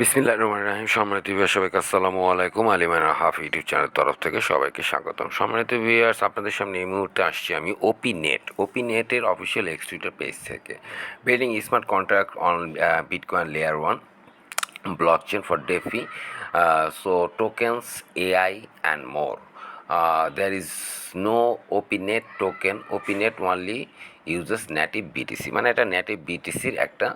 বিসমিল্লাহ রহমান রাহিম। সম্মানিত ভিউয়ার সবাইকে আসসালামু আলাইকুম। আলিমানা হাফ ইউটিউব চ্যানেল তরফ থেকে সবাইকে স্বাগতম। সম্মানিত ভিউয়ার্স আপনাদের সামনে এই মুহূর্তে আসছি আমি ওপি নেট ওপি নেটের অফিসিয়াল এক্স টুইটার পেজ থেকে building smart contract on bitcoin layer one for DeFi, uh, so tokens, AI, and more. Uh, there is no OPNet token. OPNet only uses native BTC মানে এটা native বিটিসির একটা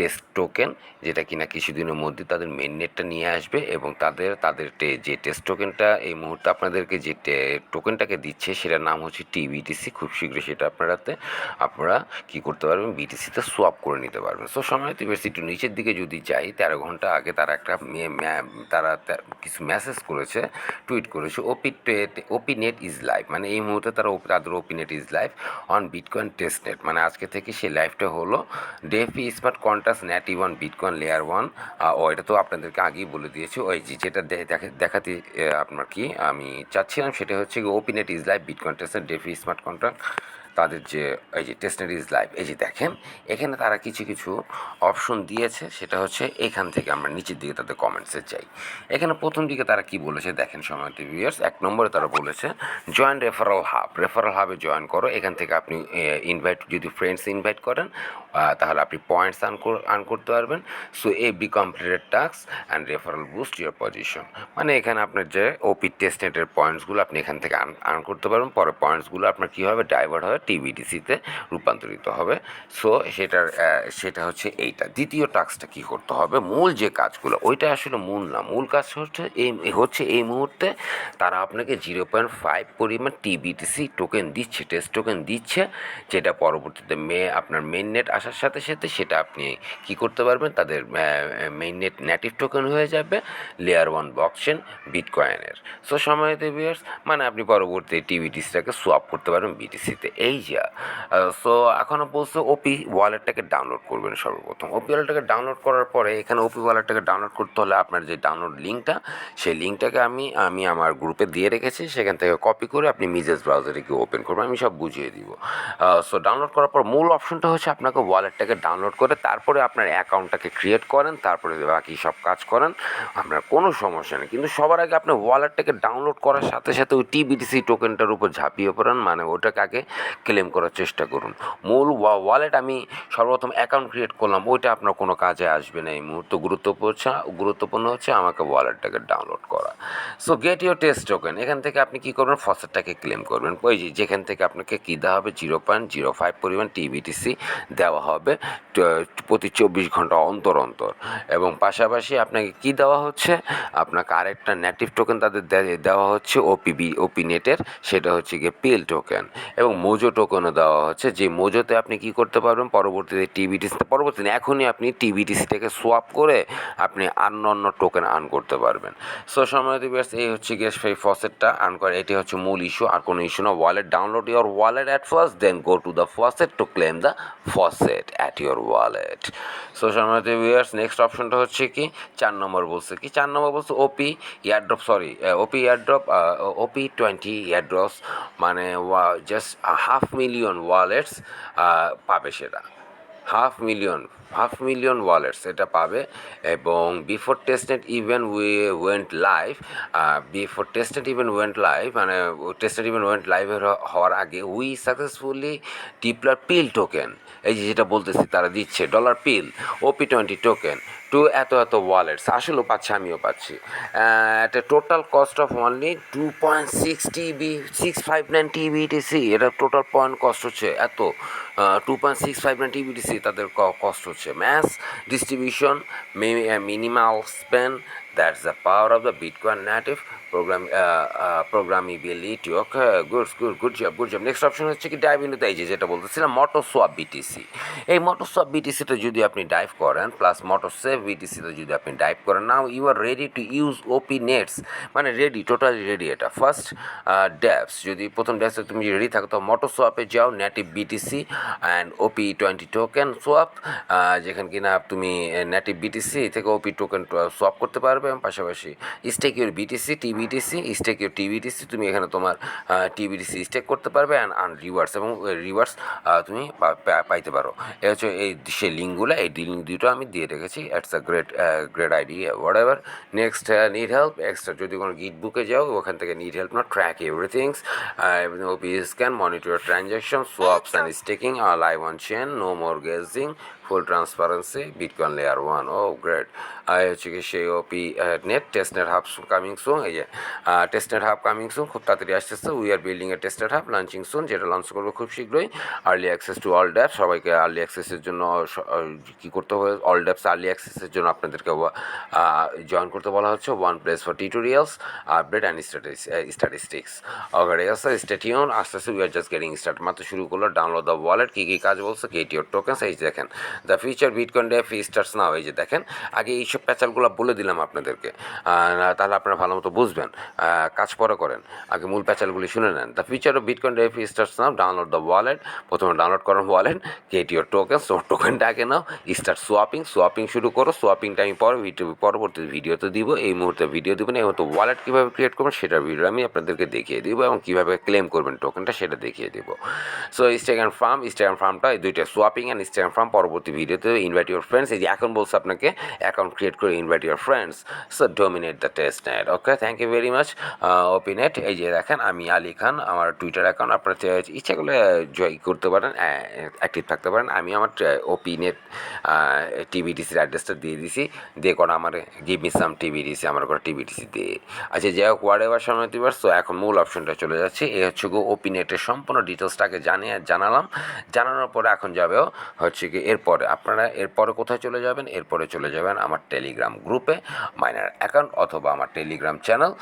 test token যেটা কি কিনা কিছুদিনের মধ্যে তাদের মেন নেটটা নিয়ে আসবে এবং তাদের তাদের যে টেস্ট টোকেনটা এই মুহূর্তে আপনাদেরকে যে টোকেনটাকে দিচ্ছে সেটার নাম হচ্ছে টিবিটিসি খুব শীঘ্রই সেটা আপনারাতে, আপনারা কি করতে পারবেন বিটিসিতে সোয়াপ করে নিতে পারবেন। সো সময় একটু নিচের দিকে যদি যাই, তেরো ঘণ্টা আগে তারা একটা তারা কিছু মেসেজ করেছে টুইট করেছে OP OP net is live মানে এই মুহূর্তে তারা তাদের OP net is live on Bitcoin test net মানে আজকে থেকে সেই লাইভটা হলো। DeFi smart contracts net one Bitcoin layer one ও, এটা তো আপনাদেরকে আগেই বলে দিয়েছি। ওই যে, যেটা দেখাতে আপনার কি আমি চাচ্ছিলাম, সেটা হচ্ছে OP net is live Bitcoin test DeFi smart contract তাদের যে, এই যে টেস্টনেট ইজ লাইভ এই যে দেখেন, এখানে তারা কিছু কিছু অপশন দিয়েছে, সেটা হচ্ছে এখান থেকে আমরা নিচের দিকে তাদের কমেন্টসে চাই এখানে প্রথম দিকে তারা কি বলেছে দেখেন সময় ভিউয়ার্স এক নম্বরে তারা বলেছে জয়েন রেফারাল হাব রেফারাল হাবে জয়েন করো, এখান থেকে আপনি ইনভাইট যদি ফ্রেন্ডস ইনভাইট করেন তাহলে আপনি পয়েন্টস আর্ন করতে পারবেন। So A B completed task and referral boost your position মানে এখানে আপনার যে ওপি টেস্টনেটের পয়েন্টসগুলো আপনি এখান থেকে আর্ন করতে পারবেন। পরে পয়েন্টসগুলো আপনার কী হবে? ডাইভার্ট হয়ে টিবিডিসিতে রূপান্তরিত হবে। সো সেটার সেটা হচ্ছে এইটা। দ্বিতীয় টাস্কটা কী করতে হবে? মূল যে কাজগুলো, ওইটা আসলে মূল না। মূল কাজ হচ্ছে এই হচ্ছে এই মুহূর্তে তারা আপনাকে জিরো পয়েন্ট ফাইভ পরিমাণ টিবিটিসি টোকেন দিচ্ছে টেস্ট টোকেন দিচ্ছে, যেটা পরবর্তীতে মে, আপনার মেইন নেট আসার সাথে সাথে সেটা আপনি কি করতে পারবেন? তাদের মেইন নেট নেটিভ টোকেন হয়ে যাবে লেয়ার ওয়ান বক্সেন বিটকয়েনের সো সময়তে বিয়ার্স মানে আপনি পরবর্তী টিবিটিসিটাকে সোয়াপ করতে পারবেন বিটিসিতে এই যা সো এখনও বলছে ওপি ওয়ালেটটাকে ডাউনলোড করবেন সর্বপ্রথম। ওপি ওয়ালেটটাকে ডাউনলোড করার পরে এখানে ওপি ওয়ালেটটাকে ডাউনলোড করতে হলে আপনার যে ডাউনলোড লিঙ্কটা সেই লিঙ্কটাকে আমি আমি আমার গ্রুপে দিয়ে রেখেছি। সেখান থেকে কপি করে আপনি মিজেস ব্রাউজারে গিয়ে ওপেন করবেন। আমি সব বুঝিয়ে দিব। সো ডাউনলোড করার পর মূল অপশনটা হচ্ছে আপনাকে ওয়ালেটটাকে ডাউনলোড করে তারপরে আপনার অ্যাকাউন্টটাকে ক্রিয়েট করেন, তারপরে বাকি সব কাজ করেন। আপনার কোনো সমস্যা নেই। কিন্তু সবার আগে আপনি ওয়ালেটটাকে ডাউনলোড করার সাথে সাথে ওই টিবিটিসি টোকেনটার উপর ঝাঁপিয়ে পড়েন। মানে ওটাকে আগে ক্লেম করার চেষ্টা করুন। মূল ওয়ালেট আমি সর্বপ্রথম অ্যাকাউন্ট ক্রিয়েট করলাম, ওইটা আপনার কোনো কাজে আসবে না এই মুহূর্তে। গুরুত্বপূর্ণ গুরুত্বপূর্ণ হচ্ছে আমাকে ওয়ালেটটাকে ডাউনলোড করা। So get your test token এখান থেকে আপনি কী করবেন? ফসেটটাকে ক্লেম করবেন। ওই যে, যেখান থেকে আপনাকে কী দেওয়া হবে? জিরো পয়েন্ট জিরো ফাইভ পরিমাণ টিবিটিসি দেওয়া হবে প্রতি চব্বিশ ঘণ্টা অন্তর অন্তর। এবং পাশাপাশি আপনাকে কী দেওয়া হচ্ছে? আপনাকে আরেকটা নেটিভ টোকেন তাদের দেওয়া হচ্ছে ওপিবি ওপি নেটের সেটা হচ্ছে গিয়ে পিল টোকেন এবং মোজো টোকেনও দেওয়া হচ্ছে, যে মোজোতে আপনি কি করতে পারবেন, পরবর্তীতে টিবিটিসি পরবর্তীতে এখনই আপনি টিবিটিসিটাকে সোয়াপ করে আপনি অন্য অন্য টোকেন আর্ন করতে পারবেন। সো সময় দিবস এই হচ্ছে গিয়ে সেই ফসেটটা আর্ন করে, এটি হচ্ছে মূল ইস্যু আর কোনো ইস্যু না wallet download your wallet at first then go to the faucet to claim the faucet at your wallet so সময় ভিউয়ার্স নেক্সট অপশনটা হচ্ছে কি, চার নম্বর বলছে কি, চার নম্বর বলছে OP airdrop sorry OP airdrop OP twenty airdrops মানে জাস্ট হাফ মিলিয়ন ওয়ালেটস পাবে সেটা। Half million half million wallets এটা পাবে এবং before testnet even we went live before testnet even went live মানে টেস্টনেট ইভেন ওয়েন্ট লাইভ হওয়ার আগে we successfully tippler pill token এই যে যেটা বলতেছি, তারা দিচ্ছে dollar pill OP twenty token to এত এত ওয়ালেটস আসলেও পাচ্ছি, আমিও পাচ্ছি। এটা total cost of only two point six TB six five nine TBTC এটা টোটাল পয়েন্ট কস্ট হচ্ছে এত। Two point six five nine tBTC তাদের কস্ট হচ্ছে। Mass distribution minimal spend that's the power of the Bitcoin native program programmability okay good good good job good job next option হচ্ছে কি dive into এই যে যেটা বলতেছিলাম মোটো swap BTC এই মোটো swap বিটিসিতে যদি আপনি ডাইভ করেন প্লাস মোটো সেভ বিটিসিতে যদি আপনি ডাইভ করেন now you are ready to use OP nets মানে রেডি টোটালি রেডি এটা। ফার্স্ট ড্যাপস যদি প্রথম ড্যাপসে তুমি রেডি থাকো, তো মোটো সোয়াপে যাও native BTC and OP twenty token swap যেখানে কিনা তুমি নেটিভ বিটিসি থেকে ওপি টোকেন সোয়াপ করতে পারবে এবং পাশাপাশি stake your BTC TV tBTC stake your tBTC তুমি এখানে তোমার টিবিটিসি স্টেক করতে পারবে অ্যান্ড আন রিভার্স এবং রিভার্স তুমি পাইতে পারো। এ হচ্ছে এই সে লিঙ্কগুলো, এই লিঙ্ক দুটো আমি দিয়ে রেখেছি। It's a great great ID whatever next need help extra যদি কোনো গিট বুকে যাও, ওখান থেকে নিড হেল্প না track everything's OP scan monitor transaction swaps and staking live on chain no more guessing full transparency bitcoin layer one O great আর হচ্ছে কি সেই OP net net hub coming soon এই যে test net hub coming soon খুব তাড়াতাড়ি আসতেছে। We are building a test net hub launching soon যেটা লঞ্চ করব খুব শীঘ্রই। Early access to all dApps সবাইকে আর্লি অ্যাক্সেসের জন্য কী করতে হবে? অল ড্যাপস আর্লি অ্যাক্সেসের জন্য আপনাদেরকে জয়েন করতে বলা হচ্ছে। One place for tutorials update and statistics okay আছে স্টেটিউন আস্তে আস্তে we are just getting start মাত্র শুরু করল। ডাউনলোড দ্য ওয়ালেট কী কী কাজ বলছে? কেটিওর টোকেন্স এই দেখেন the feature Bitcoin DeFi starts now এই যে দেখেন, আগে এইসব প্যাচালগুলো বলে দিলাম আপনাদেরকে। তাহলে আপনারা ভালো মতো বুঝবেন কাজ পরে করেন। আগে মূল প্যাচালগুলি শুনে নেন। The feature of Bitcoin DeFi starts now download the wallet প্রথমে ডাউনলোড করেন ওয়ালেট কেটিওর টোকেন তোমার টোকেনটা আগে নাও। স্টার্ট সোয়াপিং সোয়াপিং শুরু করো। সোয়াপিংটা আমি পর ভিডিও পরবর্তী ভিডিওতে দিব। এই মুহূর্তে ভিডিও দেবেন এই মতো ওয়ালেট কীভাবে ক্রিয়েট করবেন, সেটার ভিডিও আমি আপনাদেরকে দেখিয়ে দিব এবং কীভাবে ক্লেম করবেন টোকেনটা সেটা দেখিয়ে দিব। সো অ্যান্ড ফার্ম অ্যান্ড ফার্মটা এই দুইটা সোয়াপিং অ্যান্ড অ্যান্ড ফার্ম পরবর্তী ভিডিওতে ইনভাইট ইউর ফ্রেন্ডস এই যে এখন বলছে আপনাকে অ্যাকাউন্ট ক্রিয়েট করে invite your friends so dominate the test net okay thank you very much OP net এই যে দেখেন, আমি আলী খান, আমার টুইটার অ্যাকাউন্ট আপনার ইচ্ছা করলে জয় করতে পারেন অ্যাক্টিভ থাকতে পারেন। আমি আমার ওপিনেট টিভিডিসির অ্যাড্রেসটা দিয়ে দিছি। দিয়ে করা আমার গিভ মি সাম টিভিডিসি আমার করা টিভিডিসি দিয়ে। আচ্ছা যাই হোক ওয়ার্ড এবার সময় দিবার তো এখন মূল অপশনটা চলে যাচ্ছে। এই হচ্ছে গো ওপিনেটের সম্পূর্ণ ডিটেলসটাকে জানিয়ে জানালাম। জানানোর পরে এখন যাবেও হচ্ছে কি এরপরে আপনারা এরপরে কোথায় চলে যাবেন? এরপরে চলে যাবেন আমার টেলিগ্রাম গ্রুপে মাইনার অ্যাকাউন্ট অথবা আমার টেলিগ্রাম চ্যানেল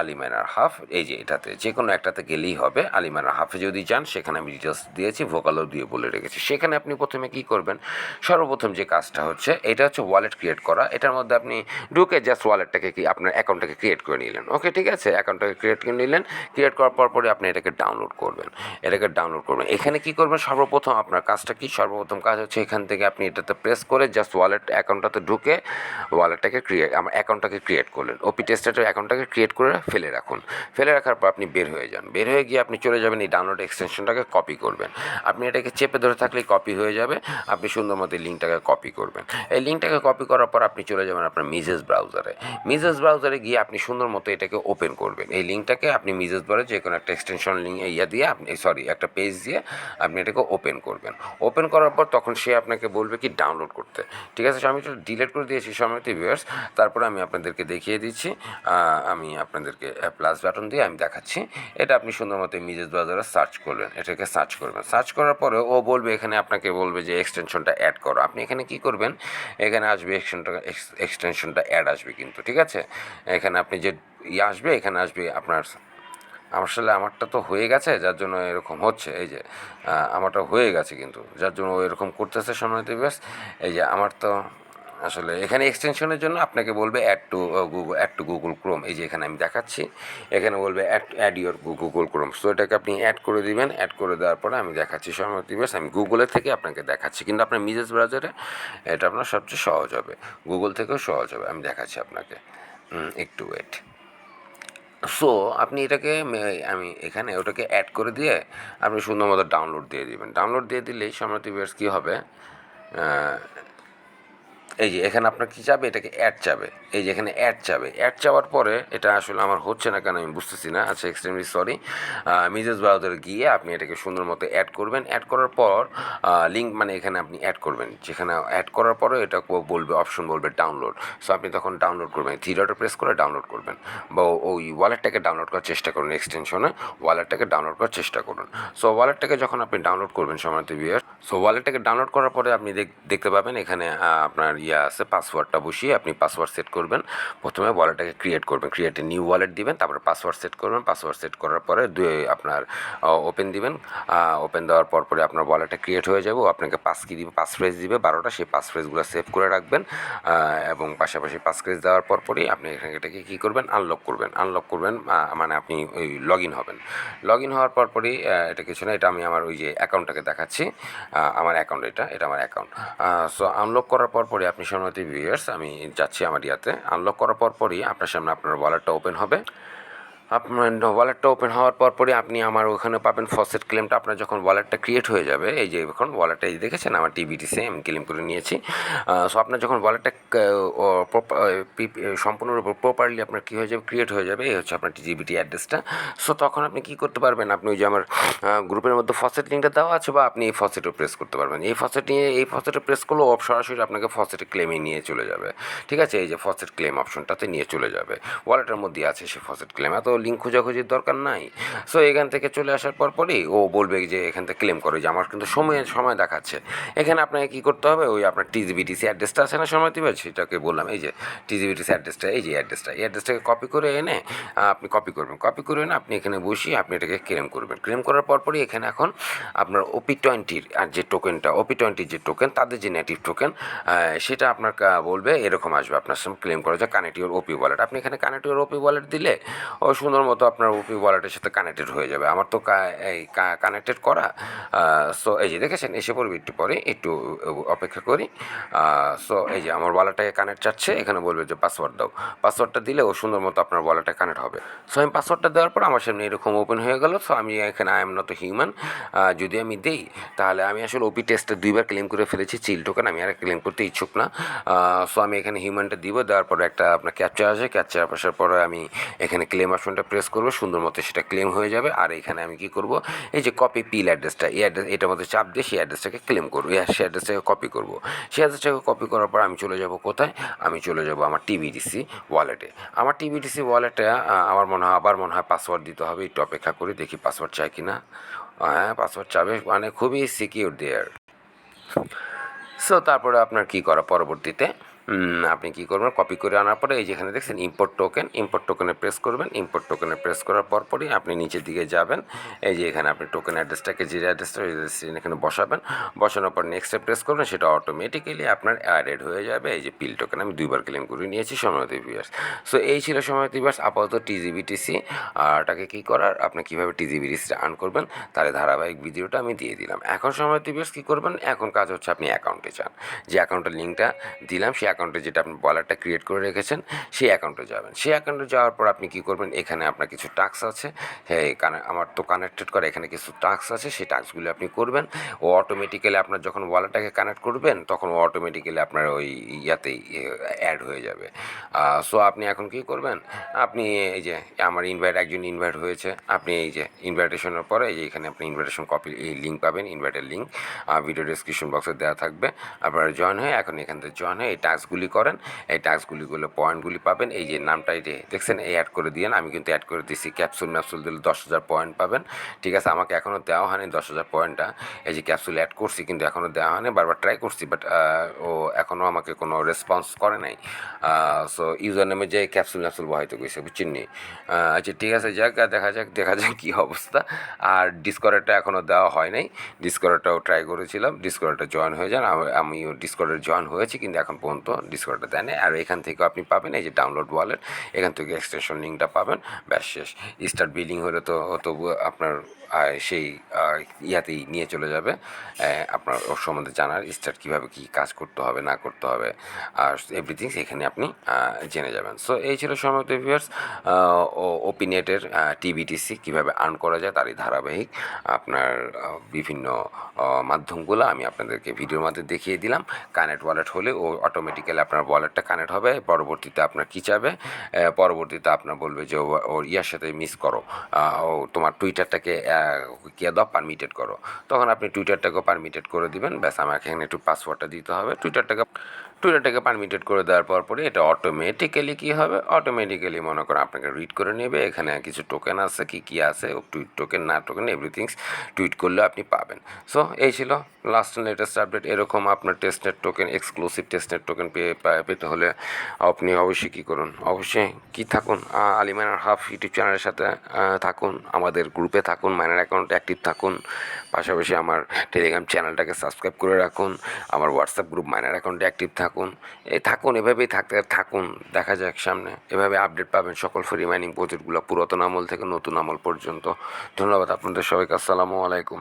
আলি মাইনার হাফ, এই যে এটাতে যে কোনো একটাতে গেলেই হবে। আলি মাইনার হাফে যদি যান, সেখানে আমি ডিটেলস দিয়েছি ভোকালও দিয়ে বলে রেখেছি। সেখানে আপনি প্রথমে কি করবেন? সর্বপ্রথম যে কাজটা হচ্ছে, এটা হচ্ছে ওয়ালেট ক্রিয়েট করা। এটার মধ্যে আপনি ঢুকে জাস্ট ওয়ালেটটাকে কি আপনার অ্যাকাউন্টটাকে ক্রিয়েট করে নিলেন। ওকে, ঠিক আছে? অ্যাকাউন্টটাকে ক্রিয়েট করে নিলেন। ক্রিয়েট করার পর পরে আপনি এটাকে ডাউনলোড করবেন। এটাকে ডাউনলোড করবেন। এখানে কি করবেন? সর্বপ্রথম আপনার কাজটা কি? সর্বপ্রথম কাজ হচ্ছে এখান থেকে আপনি এটাতে প্রেস করে জাস্ট ওয়ালেট অ্যাকাউন্টটাতে ঢুকে ওয়ালেটটাকে ক্রিয়েট আমার অ্যাকাউন্টটাকে ক্রিয়েট করলেন। ওপি টেস্টের অ্যাকাউন্টটাকে ক্রিয়েট করে ফেলে রাখুন। ফেলে রাখার পর আপনি বের হয়ে যান। বের হয়ে গিয়ে আপনি চলে যাবেন এই ডাউনলোড এক্সটেনশনটাকে কপি করবেন। আপনি এটাকে চেপে ধরে থাকলেই কপি হয়ে যাবে। আপনি সুন্দর মতো লিঙ্কটাকে কপি করবেন। এই লিঙ্কটাকে কপি করার পর আপনি চলে যাবেন আপনার মিজেস ব্রাউজারে মিজেস ব্রাউজারে গিয়ে আপনি সুন্দর মতো এটাকে ওপেন করবেন। এই লিঙ্কটাকে আপনি মিজেস ব্রাউজারে যে কোনো একটা এক্সটেনশন লিঙ্ক ইয়া দিয়ে আপনি সরি একটা পেজ দিয়ে আপনি এটাকে ওপেন করবেন। ওপেন করার পর তখন সে আপনাকে বলবে কি ডাউনলোড করতে। ঠিক আছে আমি একটু ডিলিট করে দিয়েছি সময়তে ভিউয়ার্স তারপরে আমি আপনাদেরকে দেখিয়ে দিচ্ছি। আমি আপনাদেরকে প্লাস বাটন দিয়ে আমি দেখাচ্ছি। এটা আপনি সুন্দর মতো মিজেস ব্রাউজারে সার্চ করবেন এটাকে সার্চ করবেন। সার্চ করার পরে ও বলবে, এখানে আপনাকে বলবে যে এক্সটেনশনটা অ্যাড করো। আপনি এখানে কি করবেন? এখানে আসবে এক্সটেনটা এক্সটেনশনটা অ্যাড আসবে কিন্তু, ঠিক আছে? এখানে আপনি যে ইয়ে আসবে, এখানে আসবে আপনার আসলে আমারটা তো হয়ে গেছে, যার জন্য এরকম হচ্ছে। এই যে আমারটা হয়ে গেছে কিন্তু, যার জন্য ও এরকম করতেছে সময় দিবস এই যে, আমার তো আসলে এখানে এক্সটেনশনের জন্য আপনাকে বলবে add to Google add to Google Chrome এই যে, এখানে আমি দেখাচ্ছি। এখানে বলবে add add your Google Chrome so এটাকে আপনি অ্যাড করে দিবেন। অ্যাড করে দেওয়ার পরে আমি দেখাচ্ছি সময় দিবস আমি গুগলের থেকে আপনাকে দেখাচ্ছি। কিন্তু আপনার মিজেস ব্রাউজারে এটা আপনার সবচেয়ে সহজ হবে। গুগল থেকেও সহজ হবে। আমি দেখাচ্ছি আপনাকে। একটু ওয়েট সো আপনি এটাকে আমি এখানে ওটাকে অ্যাড করে দিয়ে আপনি সুন্দর মতো ডাউনলোড দিয়ে দিবেন। ডাউনলোড দিয়ে দিলেই সম্রাট ভিউয়ার্স কী হবে? এই যে, এখানে আপনার কী চাবে? এটাকে অ্যাড চাবে। এই যে, এখানে অ্যাড চাবে। অ্যাড চাওয়ার পরে এটা আসলে আমার হচ্ছে না কেন আমি বুঝতেছি না। আচ্ছা এক্সট্রিমলি সরি মিজেস ব্রাউজারে গিয়ে আপনি এটাকে সুন্দর মতো অ্যাড করবেন। অ্যাড করার পর লিঙ্ক মানে এখানে আপনি অ্যাড করবেন। যেখানে অ্যাড করার পরে এটা বলবে অপশন বলবে ডাউনলোড সো আপনি তখন ডাউনলোড করবেন। থ্রি ডটে প্রেস করে ডাউনলোড করবেন। বা ওই ওয়ালেটটাকে ডাউনলোড করার চেষ্টা করুন এক্সটেনশনে ওয়ালেটটাকে ডাউনলোড করার চেষ্টা করুন। সো ওয়ালেটটাকে যখন আপনি ডাউনলোড করবেন, সময় ভিউয়ার সো ওয়ালেটটাকে ডাউনলোড করার পরে আপনি দেখ- দেখতে পাবেন এখানে আপনার ইয়ে আছে পাসওয়ার্ডটা বসিয়ে আপনি পাসওয়ার্ড সেট করবেন। প্রথমে ওয়ালেটটাকে ক্রিয়েট করবেন ক্রিয়েটে নিউ ওয়ালেট দিবেন, তারপরে পাসওয়ার্ড সেট করবেন পাসওয়ার্ড সেট করার পরে দুই আপনার ওপেন দিবেন। ওপেন দেওয়ার পর পরে আপনার ওয়ালেটটা ক্রিয়েট হয়ে যাবে আপনাকে পাস কি দিবে পাস ফ্রেজ দিবে, বারোটা, সেই পাস ফ্রেজগুলো সেভ করে রাখবেন। এবং পাশাপাশি পাস ফ্রেজ দেওয়ার পর পরই আপনি এখানে এটাকে কী করবেন আনলক করবেন। আনলক করবেন মানে আপনি ওই লগ ইন হবেন। লগ ইন হওয়ার পর পরই এটা কিছু না, এটা আমি আমার ওই যে অ্যাকাউন্টটাকে দেখাচ্ছি। আমার অ্যাকাউন্ট এটা এটা আমার অ্যাকাউন্ট সো আনলক করার পর পরই আপনি সম্মতি ভিউয়ার্স আমি যাচ্ছি আমার ইয়াতে। আনলক করার পরপরই আপনার সামনে আপনার ওয়ালেটটা ওপেন হবে। আপনার ওয়ালেটটা ওপেন হওয়ার পর পরই আপনি আমার ওখানে পাবেন ফসেট ক্লেমটা আপনার যখন ওয়ালেটটা ক্রিয়েট হয়ে যাবে, এই যে এখন ওয়ালেটটা এই দেখেছেন? আমার টিবিটিসে আমি ক্লেম করে নিয়েছি। সো আপনার যখন ওয়ালেটটা সম্পূর্ণরূপে প্রপারলি আপনার কী হয়ে যাবে? ক্রিয়েট হয়ে যাবে। এই হচ্ছে আপনার টিজিবিটি অ্যাড্রেসটা সো তখন আপনি কী করতে পারবেন? আপনি ওই যে আমার গ্রুপের মধ্যে ফসেট লিঙ্কটা দেওয়া আছে বা আপনি এই ফসেটও প্রেস করতে পারবেন। এই ফসেট নিয়ে, এই ফসেটে প্রেস করলেও সরাসরি আপনাকে ফসেটে ক্লেমে নিয়ে চলে যাবে। ঠিক আছে? এই যে ফসেট ক্লেম অপশনটাতে নিয়ে চলে যাবে। ওয়ালেটের মধ্যে আছে সে ফসেট ক্লেম এত লিঙ্ক খোঁজাখুঁজির দরকার নাই। সো এখান থেকে চলে আসার পর পরই ও বলবে যে, এখান থেকে ক্লেম করে যে আমার কিন্তু সময় সময় দেখাচ্ছে। এখানে আপনাকে কী করতে হবে? ওই আপনার টিজিবিটিসি অ্যাড্রেসটা আছে না সময় দিবে? সেটাকে বললাম, এই যে টিজিবিটিসি অ্যাড্রেসটা এই যে অ্যাড্রেসটা এই অ্যাড্রেসটাকে কপি করে এনে আপনি কপি করবেন। কপি করে এনে আপনি এখানে বসিয়ে আপনি এটাকে ক্লেম করবেন। ক্লেম করার পর পরই এখানে এখন আপনার ওপি টোয়েন্টির আর যে টোকেনটা ওপি টোয়েন্টির যে টোকেন তাদের যে নেটিভ টোকেন সেটা আপনার বলবে, এরকম আসবে। আপনার সঙ্গে ক্লেম করা যায়। কানেক্ট ইউর ওপি ওয়ালেট আপনি এখানে কানেক্ট ওপি ওয়ালেট দিলে ও সুন্দর মতো আপনার ওপি ওয়ালেটের সাথে কানেক্টেড হয়ে যাবে। আমার তো এই কানেক্টেড করা সো এই যে দেখেছেন, এসে পড়বে একটু পরে, একটু অপেক্ষা করি। সো এই যে আমার ওয়ালেটটাকে কানেক্ট চাচ্ছে এখানে বলবে যে পাসওয়ার্ড দাও। পাসওয়ার্ডটা দিলে ও সুন্দর মতো আপনার ওয়ালেটে কানেক্ট হবে। সো আমি পাসওয়ার্ডটা দেওয়ার পর আমার সামনে এরকম ওপেন হয়ে গেল। সো আমি এখানে আই এম নট হিউম্যান যদি আমি দিই, তাহলে আমি আসলে ওপি টেস্টে দুইবার ক্লেম করে ফেলেছি। চিল টোকেন আমি আর ক্লেম করতে ইচ্ছুক না। সো আমি এখানে হিউম্যানটা দিব, দেওয়ার পরে একটা আপনার ক্যাপচার আসে। ক্যাপচার আসার পরে আমি এখানে ক্লেম অপশনটা প্রেস করব, সুন্দর মতো সেটা ক্লেম হয়ে যাবে। আর এখানে আমি কি করব? এই যে কপি পিল অ্যাড্রেসটা এই অ্যাড্রেস এটার মধ্যে চাপ দিয়ে সেই অ্যাড্রেসটাকে ক্লেম করব। সেই অ্যাড্রেসটাকে কপি করব। সেই অ্যাড্রেসটাকে কপি করার পর আমি চলে যাব কোথায়? আমি চলে যাব আমার টিবিডিসি ওয়ালেটে আমার টিবিডিসি ওয়ালেটে আমার মনে হয়, আবার মনে হয় পাসওয়ার্ড দিতে হবে, একটু অপেক্ষা করি, দেখি পাসওয়ার্ড চাই কি না হ্যাঁ পাসওয়ার্ড চাবে মানে খুবই সিকিউর দেয়ার সো তারপরে আপনার কি করা পরবর্তীতে? আপনি কি করবেন? কপি করে আনার পরে এই যেখানে দেখছেন ইম্পোর্ট টোকেন ইম্পোর্ট টোকেনে প্রেস করবেন। ইম্পোর্ট টোকেনে প্রেস করার পর পরই আপনি নিচের দিকে যাবেন। এই যে এখানে আপনি টোকেন অ্যাড্রেসটাকে যে অ্যাড্রেসটা এখানে বসাবেন। বসানোর পর নেক্সটে প্রেস করবেন, সেটা অটোমেটিক্যালি আপনার অ্যাডেড হয়ে যাবে। এই যে পিল টোকেন আমি দুইবার ক্লেম করে নিয়েছি, সময়ত ভিউয়ার্স সো এই ছিল সময়ত ভিউয়ার্স আপাতত টিজিবিটিসি আরটাকে কী করার? আপনি কীভাবে টিজিবিটিসিটা আর্ন করবেন? এই ধারাবাহিক ভিডিওটা আমি দিয়ে দিলাম। এখন সময়ত ভিউয়ার্স কী করবেন? এখন কাজ হচ্ছে আপনি অ্যাকাউন্টে যান। যে অ্যাকাউন্টের লিঙ্কটা দিলাম, সেই অ্যাকাউন্টে যেটা আপনি বলারটা ক্রিয়েট করে রেখেছেন, সেই অ্যাকাউন্টে যাবেন। সেই অ্যাকাউন্টে যাওয়ার পর আপনি কী করবেন? এখানে আপনার কিছু টাস্ক আছে। হ্যাঁ আমার তো কানেক্টেড করা এখানে কিছু টাস্ক আছে, সেই টাস্কগুলো আপনি করবেন। ও অটোমেটিক্যালি আপনার যখন ওয়ালেটটাকে কানেক্ট করবেন, তখন ও অটোমেটিক্যালি আপনার ওই ইয়াতেই অ্যাড হয়ে যাবে। সো আপনি এখন কী করবেন? আপনি এই যে, আমার ইনভাইট একজন ইনভাইট হয়েছে। আপনি এই যে ইনভাইটেশনের পরে এই যে, এখানে আপনি ইনভাইটেশন কপি এই লিঙ্ক পাবেন ইনভাইটের লিঙ্ক ভিডিও ডিসক্রিপশন বক্সে দেওয়া থাকবে। আপনারা জয়েন হয়ে এখন এখান থেকে জয়েন হয়ে এই টাস্কগুলি করেন, এই টাস্কগুলিগুলো পয়েন্টগুলি পাবেন। এই যে নামটা যে দেখছেন, এই অ্যাড করে দিয়েন আমি কিন্তু অ্যাড করে দিচ্ছি ক্যাপসুল ম্যাপসুল দিলে দশ হাজার পয়েন্ট পাবেন। ঠিক আছে, আমাকে এখনও দেওয়া হয়নি দশ হাজার পয়েন্টটা এই যে ক্যাপসুল অ্যাড করছি, কিন্তু এখনও দেওয়া হয়নি, বারবার ট্রাই করছি বাট ও এখনও আমাকে কোনো রেসপন্স করে নাই। সো ইউজার নেমে যে ক্যাপসুল ম্যাপসুল বহাইতে গেছে, বুঝছেন নি? আচ্ছা ঠিক আছে, যাক দেখা যাক দেখা যাক কী অবস্থা। আর ডিসকভারটা এখনও দেওয়া হয় নাই। ডিসকভারটাও ট্রাই করেছিলাম। ডিসকভারটা জয়েন হয়ে যান। আমি- আমিও ডিসকভারে জয়েন হয়েছি, কিন্তু এখন পর্যন্ত ডিসকভারটা দেয় নাই। আর এখান থেকে আপনি পাবেন এই যে ডাউনলোড ওয়ালেট এখান থেকে এক্সটেনশন লিঙ্কটা পাবেন। ব্যাস, শেষ। স্টার্ট বিলিং হলে তো তো আপনার সেই ইয়াতেই নিয়ে চলে যাবে। আপনার ওর সম্বন্ধে জানার স্টার্ট কীভাবে কী কাজ করতে হবে, না করতে হবে, আর এভরিথিং সেখানে আপনি জেনে যাবেন। সো এই ছিল সময় ভিউয়ার্স ও ওপিনেটের টিবিটিসি কীভাবে আর্ন করা যায় তারই ধারাবাহিক আপনার বিভিন্ন মাধ্যমগুলো আমি আপনাদেরকে ভিডিওর মধ্যে দেখিয়ে দিলাম। কানেক্ট ওয়ালেট হলে ও অটোমেটিক্যালি আপনার ওয়ালেটটা কানেক্ট হবে, পরবর্তীতে আপনার কী চাবে? পরবর্তীতে আপনার বলবে যে ওর ইয়ার সাথে মিস করো। ও তোমার টুইটারটাকে কে দাও? পারমিটেড করো। তখন আপনি টুইটারটাকেও পারমিটেড করে দিবেন। ব্যাস, আমাকে এখানে একটু পাসওয়ার্ডটা দিতে হবে। টুইটারটাকে টুইটারটাকে পারমিটেড করে দেওয়ার পর পরে এটা অটোমেটিক্যালি কী হবে? অটোমেটিক্যালি মনে করেন আপনাকে রিড করে নেবে, এখানে কিছু টোকেন আছে, কি কি আছে টুইট টোকেন না টোকেন এভরিথিংস টুইট করলে আপনি পাবেন। সো এই ছিল লাস্ট লেটেস্ট আপডেট এরকম আপনার testnet token exclusive testnet token পেয়ে পেতে হলে আপনি অবশ্যই কী করুন? অবশ্যই কি থাকুন? আলি আলিমানার হাফ ইউটিউব চ্যানেলের সাথে থাকুন, আমাদের গ্রুপে থাকুন, মাইনার অ্যাকাউন্ট অ্যাক্টিভ থাকুন। পাশাপাশি আমার টেলিগ্রাম চ্যানেলটাকে সাবস্ক্রাইব করে রাখুন। আমার হোয়াটসঅ্যাপ গ্রুপ মাইনার অ্যাকাউন্টে অ্যাক্টিভ থাকুন। এই থাকুন, এভাবেই থাকতে থাকুন দেখা যাক সামনে। এভাবে আপডেট পাবেন সকল ফ্রি মাইনিং প্রজেক্টগুলো পুরাতন আমল থেকে নতুন আমল পর্যন্ত। ধন্যবাদ আপনাদের সবাইকে, আসসালামু আলাইকুম।